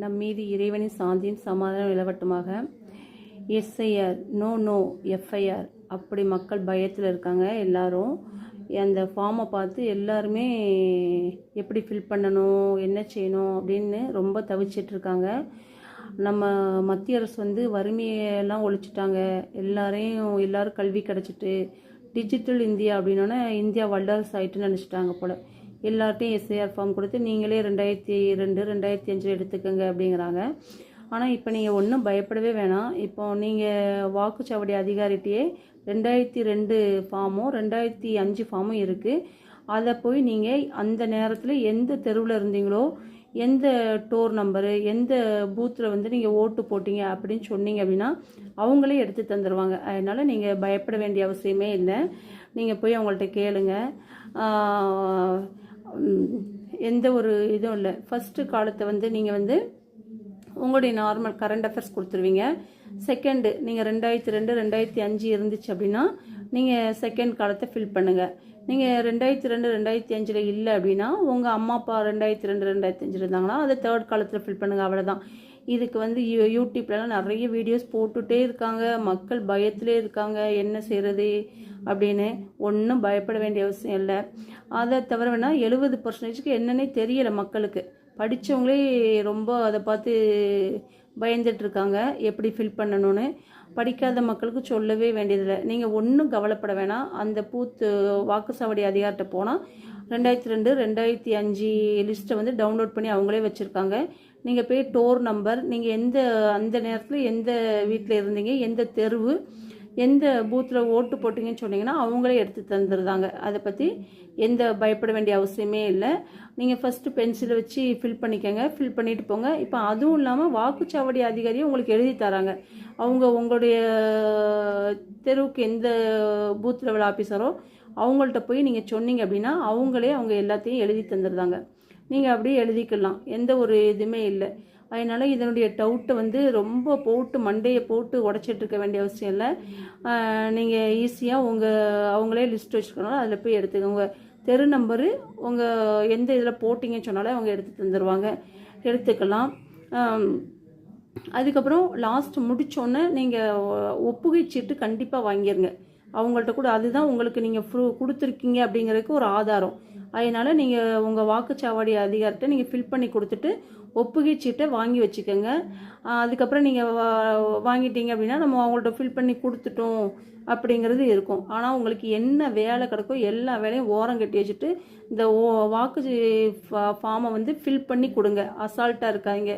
நம் மீது இறைவனின் சாந்தியும் சமாதானம் நிலவட்டுமாக. SIR no no FIR. அப்படி மக்கள் பயத்தில் இருக்காங்க எல்லாரும். அந்த ஃபார்மை பார்த்து எல்லாருமே எப்படி ஃபில் பண்ணணும் என்ன செய்யணும் அப்படின்னு ரொம்ப தவிச்சிட்டு இருக்காங்க. நம்ம மத்திய அரசு வந்து வறுமையெல்லாம் ஒழிச்சிட்டாங்க. எல்லாரையும் எல்லாரும் கல்வி கிடச்சிட்டு டிஜிட்டல் இந்தியா அப்படின்னோடனே இந்தியா வல்லரசு ஆகிட்டுன்னு நினச்சிட்டாங்க போல். எல்லார்ட்டையும் எஸ்ஐஆர் ஃபார்ம் கொடுத்து நீங்களே ரெண்டாயிரத்தி ரெண்டு ரெண்டாயிரத்தி அஞ்சில் எடுத்துக்கோங்க அப்படிங்கிறாங்க. ஆனால் இப்போ நீங்கள் ஒன்றும் பயப்படவே வேணாம். இப்போ நீங்கள் வாக்குச்சாவடி அதிகாரிகிட்டயே ரெண்டாயிரத்தி ரெண்டு ஃபார்மும் ரெண்டாயிரத்தி அஞ்சு ஃபார்மும் இருக்குது அதை போய் நீங்கள் அந்த நேரத்தில் எந்த தெருவில் இருந்தீங்களோ எந்த டோர் நம்பரு எந்த பூத்தில் வந்து நீங்கள் ஓட்டு போட்டீங்க அப்படின்னு சொன்னீங்க அப்படின்னா அவங்களே எடுத்து தந்துடுவாங்க அதனால் நீங்கள் பயப்பட வேண்டிய அவசியமே இல்லை. நீங்கள் போய் அவங்கள்ட்ட கேளுங்கள் எந்த ஒரு இதுவும் இல்லை. ஃபஸ்ட்டு காலத்தை வந்து நீங்கள் வந்து உங்களுடைய நார்மல் கரண்ட் அஃபேர்ஸ் கொடுத்துருவீங்க. செகண்டு நீங்கள் ரெண்டாயிரத்தி ரெண்டு ரெண்டாயிரத்தி அஞ்சு இருந்துச்சு அப்படின்னா நீங்கள் செகண்ட் காலத்தை ஃபில் பண்ணுங்கள் நீங்கள் ரெண்டாயிரத்தி ரெண்டு ரெண்டாயிரத்தி அஞ்சில் இல்லை அப்படின்னா உங்கள் அம்மா அப்பா ரெண்டாயிரத்தி ரெண்டு ரெண்டாயிரத்தி அஞ்சில் இருந்தாங்கன்னா அதை தேர்ட் காலத்தில் ஃபில் பண்ணுங்கள் அவ்வளோதான் இதுக்கு வந்து யூ யூடியூப்லலாம் நிறைய வீடியோஸ் போட்டுகிட்டே இருக்காங்க. மக்கள் பயத்திலே இருக்காங்க. என்ன செய்கிறது அப்படின்னு ஒன்றும் பயப்பட வேண்டிய அவசியம் இல்லை. அதை தவிர வேணால் எழுபது பர்சன்டேஜுக்கு என்னன்னே தெரியலை மக்களுக்கு. படித்தவங்களே ரொம்ப அதை பார்த்து பயந்துட்டுருக்காங்க. எப்படி ஃபில் பண்ணணும்னு. படிக்காத மக்களுக்கு சொல்லவே வேண்டியதில்லை. நீங்கள் ஒன்றும் கவலைப்பட வேணாம். அந்த பூத்து வாக்குச்சாவடி அதிகாரிட்ட போனால் ரெண்டாயிரத்தி ரெண்டு ரெண்டாயிரத்தி அஞ்சு லிஸ்ட்டை வந்து டவுன்லோட் பண்ணி அவங்களே வச்சுருக்காங்க. நீங்கள் போய் டோர் நம்பர் நீங்கள் எந்த அந்த நேரத்தில் எந்த வீட்டில் இருந்தீங்க எந்த தெருவு எந்த பூத்தில் ஓட்டு போட்டிங்கன்னு சொன்னீங்கன்னா அவங்களே எடுத்து தந்துருந்தாங்க அதை பற்றி எந்த பயப்பட வேண்டிய அவசியமே இல்லை. நீங்கள் ஃபஸ்ட்டு பென்சிலை வச்சு ஃபில் பண்ணிக்கோங்க. ஃபில் பண்ணிட்டு போங்க. இப்போ அதுவும் இல்லாமல் வாக்குச்சாவடி அதிகாரியும் உங்களுக்கு எழுதி தராங்க. அவங்க உங்களுடைய தெருவுக்கு எந்த பூத் லெவல் ஆஃபீஸரோ அவங்கள்ட்ட போய் நீங்கள் சொன்னீங்க அப்படின்னா அவங்களே அவங்க எல்லாத்தையும் எழுதி தந்துருந்தாங்க நீங்கள் அப்படியே எழுதிக்கலாம். எந்த ஒரு இதுவுமே இல்லை. அதனால் இதனுடைய டவுட்டை வந்து ரொம்ப போட்டு மண்டையை போட்டு உடச்சிட்டு இருக்க வேண்டிய அவசியம் இல்லை. நீங்கள் ஈஸியாக உங்கள் அவங்களே லிஸ்ட் வச்சுக்கணும். அதில் போய் எடுத்துக்கோங்க. தெரு நம்பரு உங்கள் எந்த இதில் போட்டிங்கன்னு சொன்னாலே அவங்க எடுத்து தந்துடுவாங்க எடுத்துக்கலாம். அதுக்கப்புறம் லாஸ்ட் முடிச்சோன்னே நீங்கள் ஒப்புகை சீட்டு கண்டிப்பாக வாங்கிடுங்க அவங்கள்ட்ட கூட அதுதான் உங்களுக்கு நீங்கள் ப்ரூ கொடுத்துருக்கீங்க அப்படிங்கிறதுக்கு ஒரு ஆதாரம். அதனால் நீங்கள் உங்கள் வாக்குச்சாவடி அதிகாரிட்ட நீங்கள் ஃபில் பண்ணி கொடுத்துட்டு ஒப்புகை சீட்டை வாங்கி வச்சுக்கோங்க. அதுக்கப்புறம் நீங்கள் வாங்கிட்டீங்க அப்படின்னா நம்ம அவங்கள்ட்ட ஃபில் பண்ணி கொடுத்துட்டோம் அப்படிங்கிறது இருக்கும். ஆனால் உங்களுக்கு என்ன வேலை கிடக்கோ எல்லா வேலையும் ஓரம் கட்டி வச்சுட்டு இந்த ஓ வாக்கு ஃபார்மை வந்து ஃபில் பண்ணி கொடுங்க. அசால்ட்டாக இருக்காங்க.